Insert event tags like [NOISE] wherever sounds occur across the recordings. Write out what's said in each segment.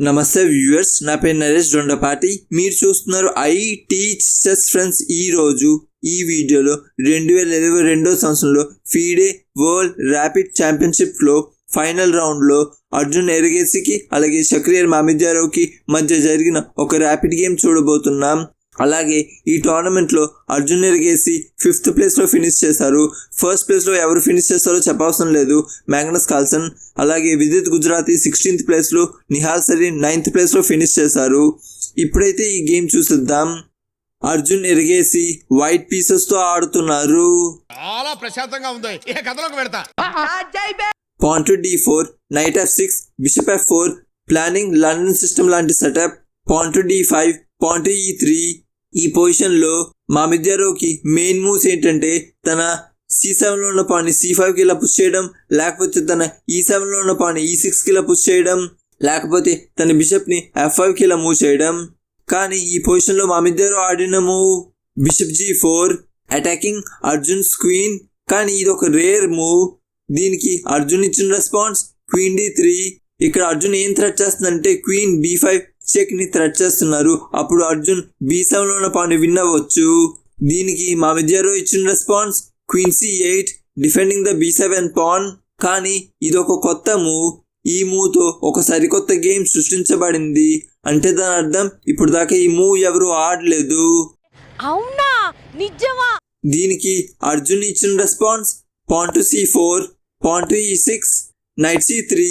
నమస్తే వ్యూవర్స్ నా పేరు నరేష్ దొండపాటి మీరు చూస్తున్నారు ఐ టీచ్ ఫ్రెండ్స్ ఈ రోజు ఈ వీడియోలో రెండు వేల ఇరవై రెండో సంవత్సరంలో ఫీడే వరల్డ్ ర్యాపిడ్ ఛాంపియన్షిప్లో ఫైనల్ రౌండ్లో అర్జున్ ఎరగేసికి అలాగే షక్రియర్ మామిద్యారావుకి మధ్య జరిగిన ఒక ర్యాపిడ్ గేమ్ చూడబోతున్నాం. అలాగే ఈ టోర్నమెంట్లో అర్జున్ ఎరగేసి ఫిఫ్త్ ప్లేస్లో ఫినిష్ చేశారు. ఫస్ట్ ప్లేస్లో ఎవరు ఫినిష్ చేస్తారో చెప్పవసరం లేదు. మ్యాగ్నస్ కాల్సన్ అలాగే విదిత్ గుజరాతీ సిక్స్టీన్త్ ప్లేస్లో నిహాల్ సరీన్ నైన్త్ ప్లేస్లో ఫినిష్ చేశారు. ఇప్పుడైతే ఈ గేమ్ చూసిద్దాం. అర్జున్ ఎరగేసి వైట్ పీసెస్తో ఆడుతున్నారు. చాలా ప్రశాంతంగా ఉంది. ఇక కథలోకి పెడతా pawn to D four knight F six bishop F four planning London system లాంటి setup pawn to D five pawn to E three ఈ పొజిషన్లో మా మిద్యారోకి మెయిన్ మూవ్స్ ఏంటంటే తన సి సెవెన్లో ఉన్న పాని సి ఫైవ్కి ఇలా పుష్ చేయడం లేకపోతే తన ఈ సెవెన్లో ఉన్న పాని ఈ సిక్స్కి ఇలా పుష్ చేయడం లేకపోతే తన బిషప్ని ఎఫ్ ఫైవ్కి ఇలా మూవ్ చేయడం. కానీ ఈ పొజిషన్లో మా మిద్దరు ఆడిన move bishop G four attacking Arjun's queen కానీ ఇది ఒక రేర్ మూవ్. దీనికి అర్జున్ ఇచ్చిన రెస్పాన్స్ క్వీన్ డి త్రీ. ఇక్కడ అర్జున్ ఏం థ్రెట్ చేస్తుందంటే క్వీన్ బి ఫైవ్ చెక్ని థ్రెట్ చేస్తున్నారు. అప్పుడు అర్జున్ బి సెవెన్లో ఉన్న పాన్ విన్ అవ్వచ్చు దీనికి మా విద్యారో ఇచ్చిన response queen C eight defending the B seven pawn కానీ ఇది ఒక కొత్త మూవ్ ఈ మూవ్తో ఒక సరికొత్త గేమ్ సృష్టించబడింది. అంటే దాని అర్థం ఇప్పుడు దాకా ఈ మూవ్ ఎవరు ఆడలేదు. అవునా? నిజమా? దీనికి అర్జున్ ఇచ్చిన response pawn to C four pawn to E six knight C three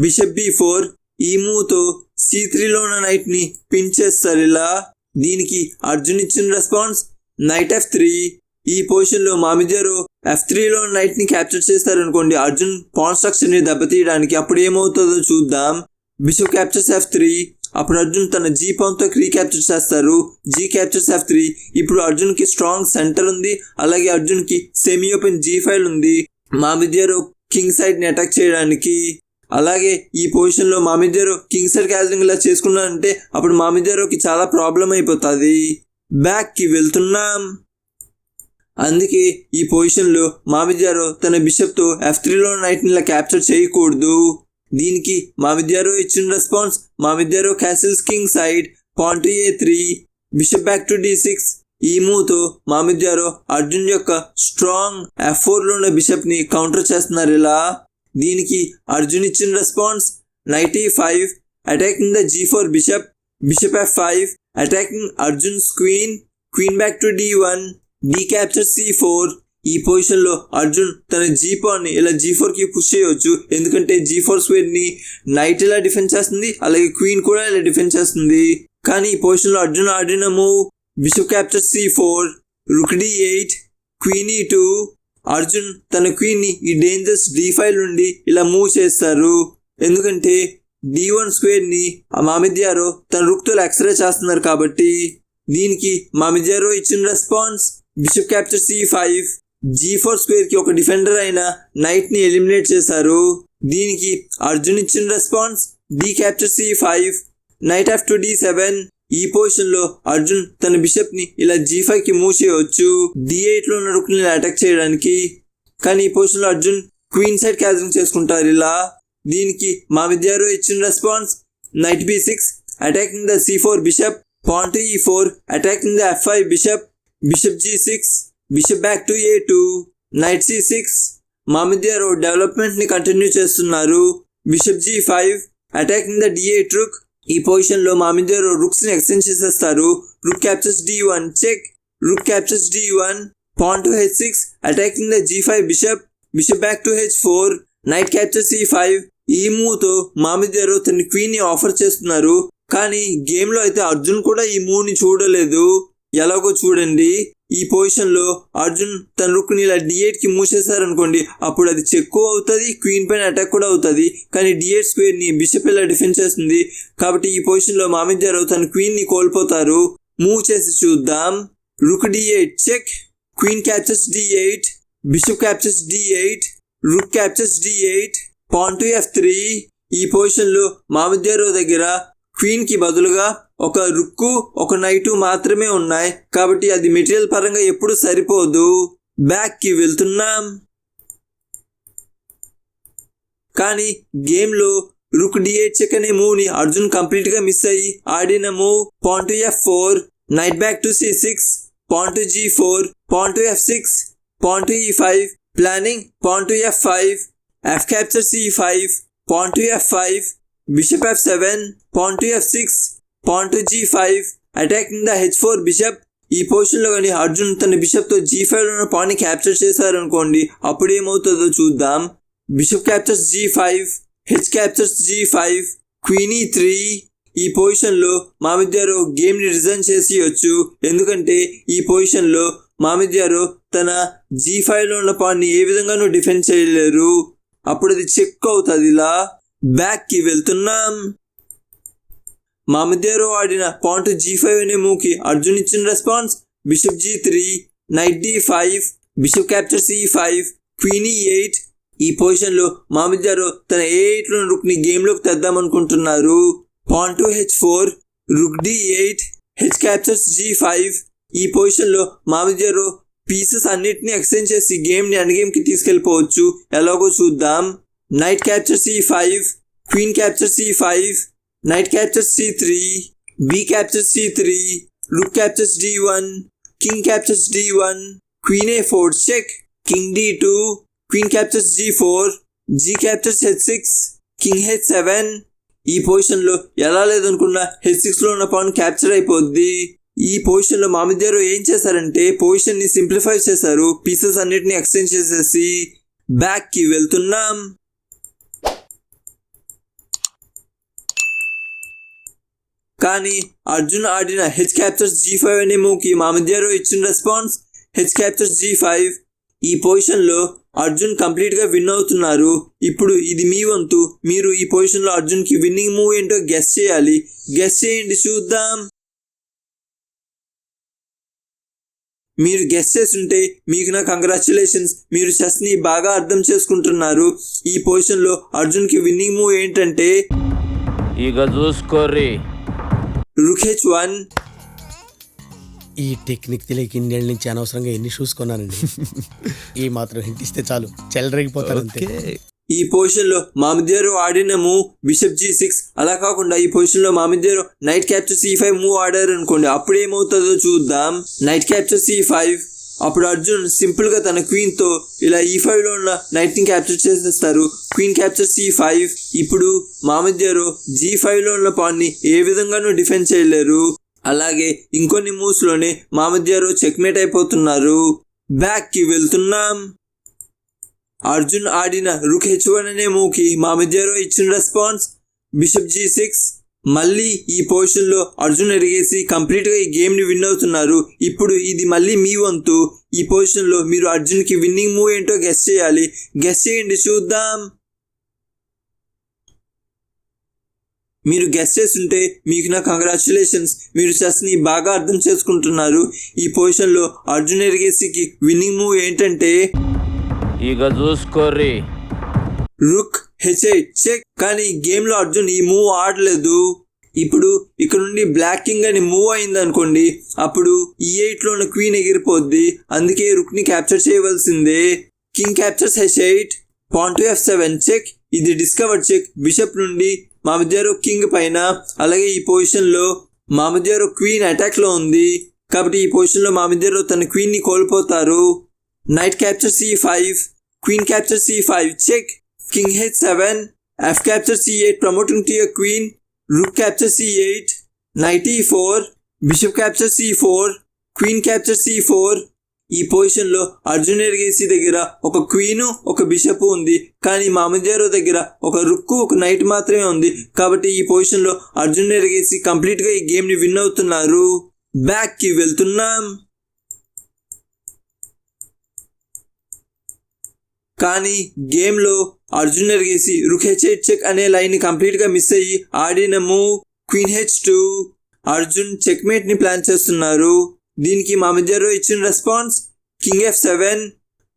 bishop B four ఈ మూవ్తో సీ త్రీలో ఉన్న నైట్ని పిన్ చేస్తారు. ఇలా దీనికి అర్జున్ ఇచ్చిన రెస్పాన్స్ నైట్ ఎఫ్ త్రీ. ఈ పొజిషన్లో మామిద్యారు ఎఫ్ త్రీలో నైట్ని క్యాప్చర్ చేస్తారు అనుకోండి అర్జున్ పాన్ స్ట్రక్చర్ని దెబ్బతీయడానికి అప్పుడు ఏమవుతుందో చూద్దాం. Bishop captures F three. అప్పుడు అర్జున్ తన జీ తో క్రీ క్యాప్చర్ చేస్తారు. G captures F three. ఇప్పుడు అర్జున్కి స్ట్రాంగ్ సెంటర్ ఉంది అలాగే అర్జున్కి సెమీ ఓపెన్ జీ ఫైల్ ఉంది. మామిద్యారు కింగ్ సైడ్ని అటాక్ చేయడానికి అలాగే ఈ పొజిషన్లో మామిద్యారు కింగ్ సైడ్ క్యాచరింగ్ ఇలా చేసుకున్నారంటే అప్పుడు మామిద్యారుకి చాలా ప్రాబ్లం అయిపోతుంది. బ్యాక్కి వెళ్తున్నాం. అందుకే ఈ పొజిషన్లో మామిద్యారో తన బిషప్తో ఎఫ్ త్రీలో నైట్ని ఇలా క్యాప్చర్ చేయకూడదు. దీనికి మామిద్యారో ఇచ్చిన response Mamedyarov castles king side point A three bishop back to D six ఈ మూతో తో మామిద్యారో అర్జున్ యొక్క స్ట్రాంగ్ ఎఫ్ ఫోర్లో ఉన్న బిషప్ని కౌంటర్ చేస్తున్నారు ఇలా. దీనికి అర్జున్ ఇచ్చిన response knight E five attacking the G four bishop bishop F five attacking Arjun's queen queen back to D one D capture C four ఈ పొజిషన్లో అర్జున్ తన జీ పాన్ని ఇలా జీ ఫోర్కి పుష్ చేయవచ్చు ఎందుకంటే జీ ఫోర్ స్క్వేర్ని నైట్ ఇలా డిఫెండ్ చేస్తుంది అలాగే క్వీన్ కూడా ఇలా డిఫెండ్ చేస్తుంది. కానీ ఈ పొజిషన్లో అర్జున్ ఆడిన move bishop capture c four rook d eight queen e two Arjun తన క్వీన్ని ఈ డేంజర్స్ డి ఫైవ్ నుండి ఇలా మూవ్ చేస్తారు. ఎందుకంటే డి వన్ స్క్వేర్ని మామిద్యారో తన రుక్తో ఎక్స్రే చేస్తున్నారు కాబట్టి దీనికి మామిద్యారో ఇచ్చిన response bishop capture c five g four స్క్వేర్కి ఒక డిఫెండర్ అయిన నైట్ని ఎలిమినేట్ చేశారు. దీనికి అర్జున్ ఇచ్చిన response d capture c five knight of to d seven ఈ పొజిషన్లో అర్జున్ తన బిషప్ని ఇలా జీ ఫైవ్కి మూవ్ చేయవచ్చు డి ఎయిట్లో ఉన్న రుక్ని అటాక్ చేయడానికి. కానీ ఈ పొజిషన్లో అర్జున్ క్వీన్ సైడ్ క్యాచరింగ్ చేసుకుంటారు ఇలా. దీనికి మా విద్యారో ఇచ్చిన response knight b six attacking the c four bishop pawn to e four attacking the f five bishop bishop g six bishop back to a two knight c six Mamedyarov డెవలప్మెంట్ని continue చేస్తున్నారు. Bishop g five attacking the d eight rook ఈ పొజిషన్లో Mamedyarov రుక్స్ని extend చేసేస్తారు. Rook captures d one check rook captures d one pawn to h six attacking the g five bishop bishop back to h four knight capture c five ఈ మూవ్తో మామిద్యారో తన క్వీన్ని offer చేస్తున్నారు. కానీ గేమ్లో అయితే అర్జున్ కూడా ఈ మూవ్ని చూడలేదు. ఎలాగో చూడండి. ఈ పొజిషన్లో అర్జున్ తన రుక్ని ఇలా డిఎట్కి మూసేశారనుకోండి అప్పుడు అది చెక్కు అవుతుంది క్వీన్ పైన అటాక్ కూడా అవుతుంది. కానీ డిఎట్ స్క్వేర్ని బిషప్ ఇలా డిఫెన్స్ చేస్తుంది? కాబట్టి ఈ పొజిషన్లో లో తన క్వీన్ని కోల్పోతారు. మూవ్ చేసి చూద్దాం. Rook d eight check. Queen captures d eight bishop captures d eight rook captures d eight pawn to f three ఈ పొజిషన్లో లో దగ్గర క్వీన్కి బదులుగా ఒక రుక్కు ఒక నైటు మాత్రమే ఉన్నాయి. కాబట్టి అది మెటీరియల్ పరంగా ఎప్పుడు సరిపోదు. బ్యాక్కి వెళ్తున్నాం. కానీ గేమ్లో రుక్ డి చెక్ అనే మూవ్ అర్జున్ కంప్లీట్గా మిస్ అయ్యి ఆడిన move point f four knight back to c six point g four point f six point e five planning pawn f five f capture c five point f five bishop f seven pawn f six pawn to g five attacking the h four bishop ఈ పొజిషన్లో కానీ అర్జున్ తన బిషప్తో G five ఉన్న పాన్ని capture చేశారనుకోండి అప్పుడు ఏమవుతుందో చూద్దాం. Bishop captures g five h captures g five queen e three ఈ పొజిషన్లో మామిద్యారు రిజైన్ చేసేయచ్చు. ఎందుకంటే ఈ పొజిషన్లో మామిద్యారు తన జీ ఫైవ్లో ఉన్న పాన్ని ఏ విధంగానూ డిఫెండ్ చేయలేరు. అప్పుడు అది చెక్ అవుతుంది ఇలా బ్యాక్కి వెళ్తున్నాం. మామిదేరో ఆడిన పాయింట్ జీ ఫైవ్ అనే మూవ్కి అర్జున్ ఇచ్చిన response bishop g three knight d five bishop capture c five queen eight ఈ పొజిషన్లో లో తన ఏ ఎయిట్లో రుక్ అనుకుంటున్నారు. Pawn to h four rook d eight h captures g five ఈ పొజిషన్లో లో పీసెస్ అన్నిటిని ఎక్స్చేంజ్ చేసి గేమ్ని ని గేమ్కి తీసుకెళ్ళిపోవచ్చు. ఎలాగో చూద్దాం. Knight capture c five queen capture c five Knight captures c3, b captures c3, rook captures d1, king captures d1, queen a4 check, king d2, queen captures g4, g captures h6, king h7. ఈ పొజిషన్లో ఎలా లేదనుకున్నా H సిక్స్లో ఉన్న pan capture అయిపోద్ది ఈ పొజిషన్లో Mamedyarov ఏం చేశారంటే పొజిషన్ని సింప్లిఫై చేశారు పీసెస్ అన్నిటిని ఎక్స్చేంజ్ చేసేసి బ్యాక్కి వెళ్తున్నాం కానీ అర్జున్ ఆడిన హెచ్ క్యాప్చర్స్ జీ ఫైవ్ అనే మూవ్కి మా ఇచ్చిన response h captures g five ఈ పొజిషన్లో అర్జున్ కంప్లీట్గా విన్ అవుతున్నారు. ఇప్పుడు ఇది మీ వంతు. మీరు ఈ పొజిషన్లో అర్జున్కి విన్నింగ్ మూవ్ ఏంటో గెస్ చేయాలి. గెస్ చేయండి చూద్దాం. మీరు గెస్ చేస్తుంటే మీకు నా కంగ్రాచులేషన్స్ మీరు చెస్ని బాగా అర్థం చేసుకుంటున్నారు. ఈ పొజిషన్లో అర్జున్కి విన్నింగ్ మూవ్ ఏంటంటే ఇక చూసుకోర్రీ. రుక్ హెచ్ వన్ ఈ టెక్నిక్ తెలియక ఇన్నేళ్ళ నుంచి అనవసరంగా ఎన్ని షూస్ కొన్నానండి? [LAUGHS] ఈ మాత్రం హింట్ ఇస్తే చాలు. చెలరేగిపోతారు అంతే. ఈ పొజిషన్లో మామిద్యారు ఆడిన మూవ్ బిషప్ జీ సిక్స్. అలా కాకుండా ఈ పొజిషన్లో Mamedyarov knight capture c five move ఆడారు అనుకోండి అప్పుడు ఏమవుతుందో చూద్దాం. నైట్ క్యాప్చర్ సి ఫైవ్ అప్పుడు అర్జున్ సింపుల్గా తన క్వీన్తో ఇలా ఈ ఫైవ్లో ఉన్న నైట్ని క్యాప్చర్ చేసేస్తారు. Queen capture c five. ఇప్పుడు మామిద్యారు జీ ఫైవ్లో ఉన్న పాన్ని ఏ విధంగానూ డిఫెండ్ చేయలేరు. అలాగే ఇంకొన్ని మూవ్స్లోనే మామిద్యారు చెక్మేట్ అయిపోతున్నారు. బ్యాక్కి వెళ్తున్నాం. అర్జున్ ఆడిన రుక్ హెచ్ వన్ అనే మూవ్కి మా ఇచ్చిన రెస్పాన్స్. Bishop g six. మళ్ళీ ఈ పొజిషన్లో అర్జున్ ఎరిగేసి కంప్లీట్గా ఈ గేమ్ని విన్ అవుతున్నారు. ఇప్పుడు ఇది మళ్ళీ మీ వంతు. ఈ పొజిషన్లో మీరు అర్జున్కి విన్నింగ్ మూవ్ ఏంటో గెస్ చేయాలి. గెస్ చేయండి చూద్దాం. మీరు గెస్ చేస్తుంటే మీకు నా కంగ్రాచులేషన్స్ మీరు చెస్ని బాగా అర్థం చేసుకుంటున్నారు. ఈ పొజిషన్లో అర్జున్ ఎరిగేసికి విన్నింగ్ మూవ్ ఏంటంటే ఇక చూసుకోర్రి. రుక్ హెచ్ చెక్ కానీ గేమ్లో అర్జున్ ఈ మూవ్ ఆడలేదు. ఇప్పుడు ఇక్కడ నుండి బ్లాక్ కింగ్ అని మూవ్ అయింది అనుకోండి అప్పుడు e ఈ ఎయిట్లో ఉన్న క్వీన్ ఎగిరిపోద్ది. అందుకే రుక్ని క్యాప్చర్ చేయవలసిందే. King captures h eight point f seven check ఇది డిస్కవర్ చెక్ బిషప్ నుండి మా కింగ్ పైన అలాగే ఈ పొజిషన్లో లో క్వీన్ అటాక్లో ఉంది. కాబట్టి ఈ పొజిషన్లో మా తన క్వీన్ని కోల్పోతారు. Knight capture c five queen capture c five check king h seven f capture promoting eight promoting queen, rook queen rook capture c eight knight e four bishop capture four queen capture c four ఈ పొజిషన్లో అర్జున్ ఎరిగేసి దగ్గర ఒక queen ఒక bishop ఉంది. కానీ మామజారో దగ్గర ఒక రుక్కు ఒక నైట్ మాత్రమే ఉంది. కాబట్టి ఈ పొజిషన్లో అర్జున్ ఎరిగేసి కంప్లీట్గా ఈ గేమ్ని విన్ అవుతున్నారు. బ్యాక్కి వెళ్తున్నాం. కానీ గేమ్లో Arjun Erigaisi rook h h check అనే లైన్ కంప్లీట్గా మిస్ అయ్యి ఆడిన move queen h two Arjun చెక్మేట్ని plan చేస్తున్నారు. దీనికి మా మధ్యలో ఇచ్చిన response king f seven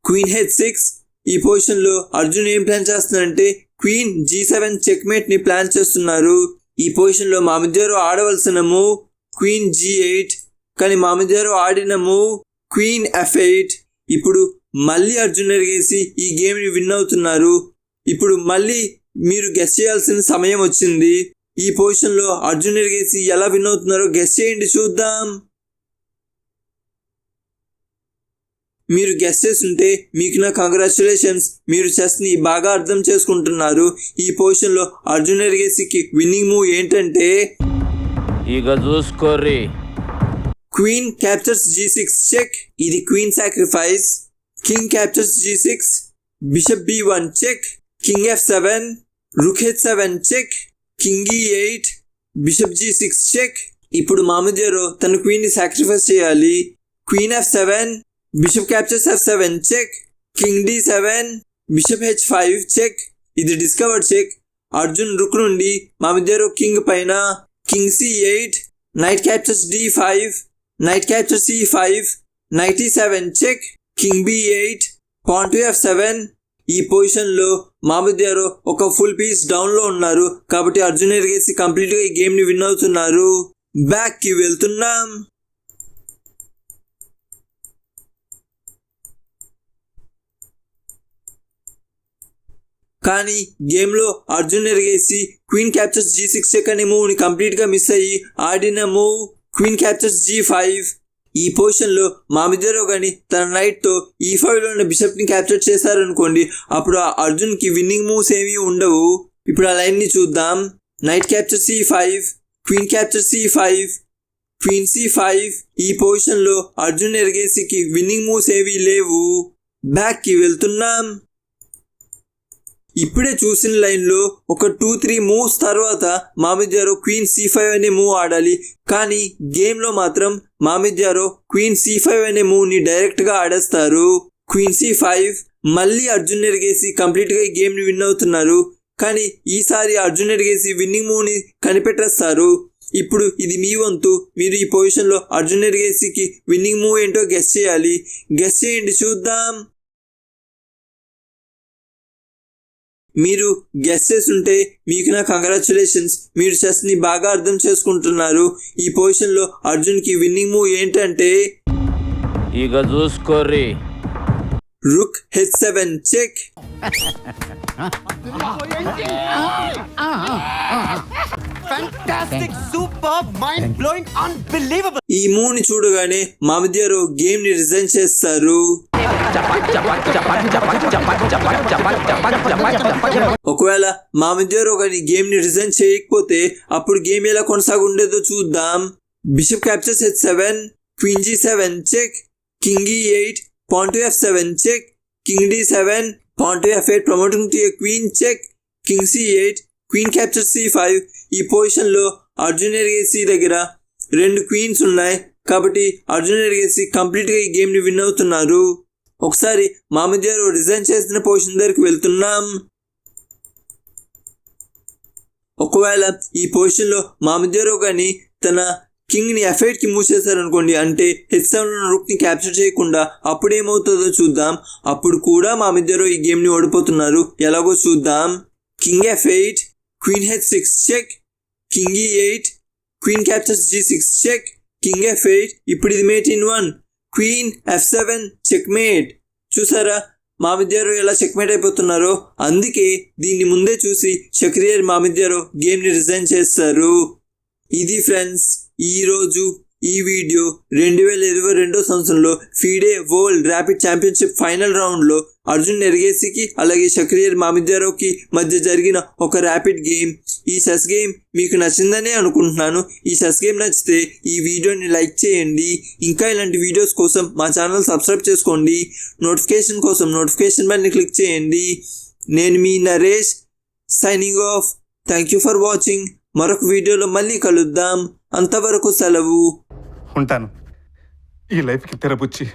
queen h six ఈ పొజిషన్లో అర్జున్ ఏం ప్లాన్ చేస్తున్నారంటే క్వీన్ జీ సెవెన్ చెక్మేట్ని ప్లాన్ చేస్తున్నారు. ఈ పొజిషన్లో మా మధ్యలో ఆడవలసిన మూవ్ క్వీన్ జీ ఎయిట్ కానీ మా మధ్యలో ఆడిన మూవ్ క్వీన్ ఎఫ్ ఎయిట్ ఇప్పుడు మళ్ళీ అర్జున్ ఎరిగేసి ఈ గేమ్ని విన్ అవుతున్నారు. ఇప్పుడు మళ్ళీ మీరు గెస్ చేయాల్సిన సమయం వచ్చింది. ఈ పొజిషన్లో అర్జున్ ఎరిగేసి ఎలా విన్ అవుతున్నారో గెస్ చేయండి చూద్దాం. మీరు గెస్ చేస్తుంటే మీకు నా కంగ్రాచులేషన్స్ మీరు చెస్ని బాగా అర్థం చేసుకుంటున్నారు. ఈ పొజిషన్లో అర్జున్ ఎరిగేసికి విన్నింగ్ మూవ్ ఏంటంటే ఇక చూసుకోర్రి. Queen captures g six check ఇది queen sacrifice king captures g six bishop b one check king f seven rook h seven check king e eight bishop g six check ఇప్పుడు Mamedyarov తన క్వీన్ని sacrifice చేయాలి. Queen f seven bishop captures f seven check king d seven bishop h five check ఇది discover check Arjun rook నుండి Mamedyarov king పైన king c eight knight captures d five knight capture c five knight seven check king b eight pawn to f seven ఈ పొజిషన్లో లో ఒక full piece డౌన్లో ఉన్నారు. కాబట్టి అర్జున్ ఎరిగేసి కంప్లీట్గా ఈ గేమ్ని విన్ అవుతున్నారు. బ్యాక్కి వెళ్తున్నాం. కానీ గేమ్లో Arjun Erigaisi queen captures g six check అనే మూవ్ని కంప్లీట్గా మిస్ అయ్యి ఆడిన move queen captures g five ఈ పొజిషన్లో లో కానీ తన నైట్తో ఈ ఫైవ్లో ఉన్న బిషప్ని క్యాప్చర్ చేశారనుకోండి అప్పుడు ఆ అర్జున్కి విన్నింగ్ మూవ్స్ ఏమీ ఉండవు. ఇప్పుడు ఆ లైన్ని చూద్దాం. Knight capture c five queen capture c five queen c five ఈ పొజిషన్లో అర్జున్ ఎరిగేసికి విన్నింగ్ మూవ్స్ ఏవీ లేవు. బ్యాక్కి వెళ్తున్నాం. ఇప్పుడే చూసిన లైన్లో ఒక టూ త్రీ మూవ్స్ తర్వాత మామిద్యారో క్వీన్ సి ఫైవ్ అనే మూవ్ ఆడాలి. కానీ గేమ్లో మాత్రం మామిద్యారో క్వీన్ సి ఫైవ్ అనే మూవ్ని డైరెక్ట్గా ఆడేస్తారు. క్వీన్ సి ఫైవ్ మళ్ళీ అర్జున్ ఎరిగేసి కంప్లీట్గా ఈ గేమ్ని విన్ అవుతున్నారు. కానీ ఈసారి అర్జున్ ఎరిగేసి విన్నింగ్ మూవ్ని కనిపెట్టేస్తారు. ఇప్పుడు ఇది మీ వంతు. మీరు ఈ పొజిషన్లో అర్జున్ ఎరిగేసికి విన్నింగ్ మూవ్ ఏంటో గెస్ చేయాలి. గెస్ చేయండి చూద్దాం. మీరు గెస్ చేస్తుంటే మీకు నా కంగ్రాచులేషన్స్ మీరు చెస్ని బాగా అర్థం చేసుకుంటున్నారు. ఈ పొజిషన్లో అర్జున్కి విన్నింగ్ మూవ్ ఏంటంటే ఇక చూసుకోర్రి. Rook h seven check. ఈ మూవ్ని చూడగానే మామిద్యారు గేమ్ని రిజైన్ చేస్తారు. ఒకవేళ మామిద్యారు కానీ గేమ్ని రిజైన్ చేయకపోతే అప్పుడు గేమ్ ఎలా కొనసాగుండేదో చూద్దాం. Bishop captures h seven queen g seven check king e eight pawn to f seven check king d seven pawn to f eight promoting to queen check king c eight queen capture c five ఈ పొజిషన్లో అర్జున్ ఎరిగేసి దగ్గర రెండు queens ఉన్నాయి. కాబట్టి అర్జున్ ఎరిగేసి కంప్లీట్గా ఈ గేమ్ని win అవుతున్నారు. ఒకసారి మామిద్యారు రిజైన్ చేసిన పొజిషన్ దగ్గరికి వెళ్తున్నాం. ఒకవేళ ఈ పొజిషన్లో లో కానీ తన కింగ్ని ని మూవ్ చేశారనుకోండి అంటే హెచ్ సెవెన్ రూక్ని క్యాప్చర్ చేయకుండా అప్పుడు ఏమవుతుందో చూద్దాం. అప్పుడు కూడా మామిద్యారు ఈ గేమ్ని ఓడిపోతున్నారు. ఎలాగో చూద్దాం. King f eight queen h six check king e eight queen captures g six check king f eight ఇప్పుడు ఇది mate in one. Queen f seven checkmate. చూసారా? మామిద్యారు ఎలా చెక్మేట్ అయిపోతున్నారో? అందుకే దీన్ని ముందే చూసి షక్రియర్ మామిద్యారు గేమ్ని రిజైన్ చేస్తారు. ఇది ఫ్రెండ్స్ ఈరోజు ఈ వీడియో రెండు వేల ఇరవై రెండో సంవత్సరంలో FIDE world rapid championship final రౌండ్లో అర్జున్ ఎరిగేసికి అలాగే షక్రియర్ మామిద్యారోకి మధ్య జరిగిన ఒక ర్యాపిడ్ గేమ్. ఈ సెస్ గేమ్ మీకు నచ్చిందనే అనుకుంటున్నాను. ఈ సెస్ గేమ్ నచ్చితే ఈ వీడియోని లైక్ చేయండి. ఇంకా ఇలాంటి వీడియోస్ కోసం మా ఛానల్ సబ్స్క్రైబ్ చేసుకోండి. నోటిఫికేషన్ కోసం నోటిఫికేషన్ బటన్ని క్లిక్ చేయండి. నేను మీ Naresh signing off. Thank you for watching. మరొక వీడియోలో మళ్ళీ కలుద్దాం. అంతవరకు సెలవు. ఉంటాను. ఈ లైఫ్కి తెరపుచ్చి